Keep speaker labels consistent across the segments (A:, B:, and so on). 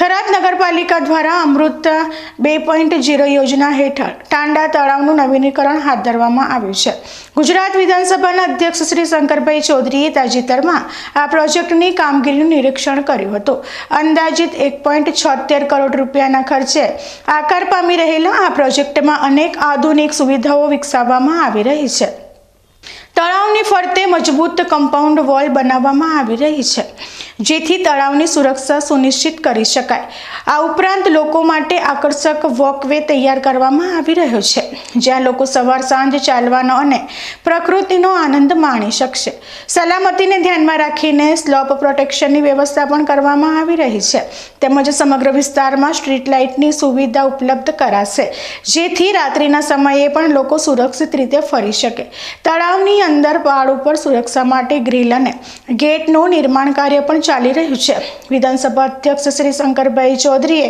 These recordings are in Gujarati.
A: થરાદ નગરપાલિકા દ્વારા અમૃત બે પોઈન્ટ જીરો યોજના હેઠળ ટાંડા તળાવનું નવીનીકરણ હાથ ધરવામાં આવ્યું છે. ગુજરાત વિધાનસભાના અધ્યક્ષ શ્રી શંકરભાઈ ચૌધરીએ તાજેતરમાં આ પ્રોજેક્ટની કામગીરીનું નિરીક્ષણ કર્યું હતું. અંદાજિત એક પોઈન્ટ છોતેર કરોડ રૂપિયાના ખર્ચે આકાર પામી રહેલા આ પ્રોજેક્ટમાં અનેક આધુનિક સુવિધાઓ વિકસાવવામાં આવી રહી છે. તળાવની ફરતે મજબૂત કમ્પાઉન્ડ વોલ બનાવવામાં આવી રહી છે. જેથી તળાવની સુરક્ષા સુનિશ્ચિત કરી શકાય. આ ઉપરાંત લોકો માટે આકર્ષક વોકવે તૈયાર કરવામાં આવી રહ્યો છે, જ્યાં લોકો સવાર સાંજ ચાલવાનો અને પ્રકૃતિનો આનંદ માણી શકશે. સલામતીને ધ્યાનમાં રાખીને સ્લોપ પ્રોટેક્શનની વ્યવસ્થા પણ કરવામાં આવી રહી છે. તેમજ સમગ્ર વિસ્તારમાં સ્ટ્રીટ લાઇટની સુવિધા ઉપલબ્ધ કરાશે, જેથી રાત્રિના સમયે પણ લોકો સુરક્ષિત રીતે ફરી શકે. તળાવની અંદર પહાડ ઉપર સુરક્ષા માટે ગ્રીલ અને ગેટનું નિર્માણ કાર્ય પણ ચાલી રહ્યું છે. વિધાનસભા અધ્યક્ષ શ્રી શંકરભાઈ ચૌધરીએ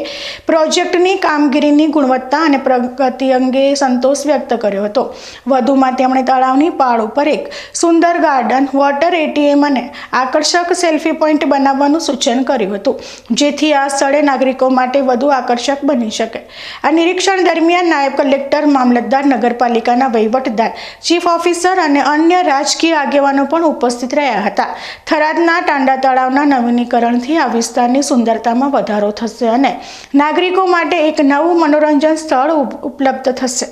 A: પ્રોજેક્ટની કામગીરીની ગુણવત્તા અને પ્રગતિ અંગે સંતોષ વ્યક્ત કર્યો હતો. વધુમાં તેમણે તળાવની પાળ ઉપર એક સુંદર ગાર્ડન, વોટર એટીએમ અને આકર્ષક સેલ્ફી પોઈન્ટ બનાવવાનું સૂચન કર્યું હતું, જેથી આ સ્થળે નાગરિકો માટે વધુ આકર્ષક બની શકે. આ નિરીક્ષણ દરમિયાન નાયબ કલેક્ટર, મામલતદાર, નગરપાલિકાના વહીવટદાર, ચીફ ઓફિસર અને અન્ય રાજકીય આગેવાનો પણ ઉપસ્થિત રહ્યા હતા. થરાદના ટાંડા તળાવના નવીનીકરણથી આ વિસ્તારની સુંદરતામાં વધારો થશે અને નાગરિકો માટે એક નવું મનોરંજન સ્થળ ઉપલબ્ધ થશે.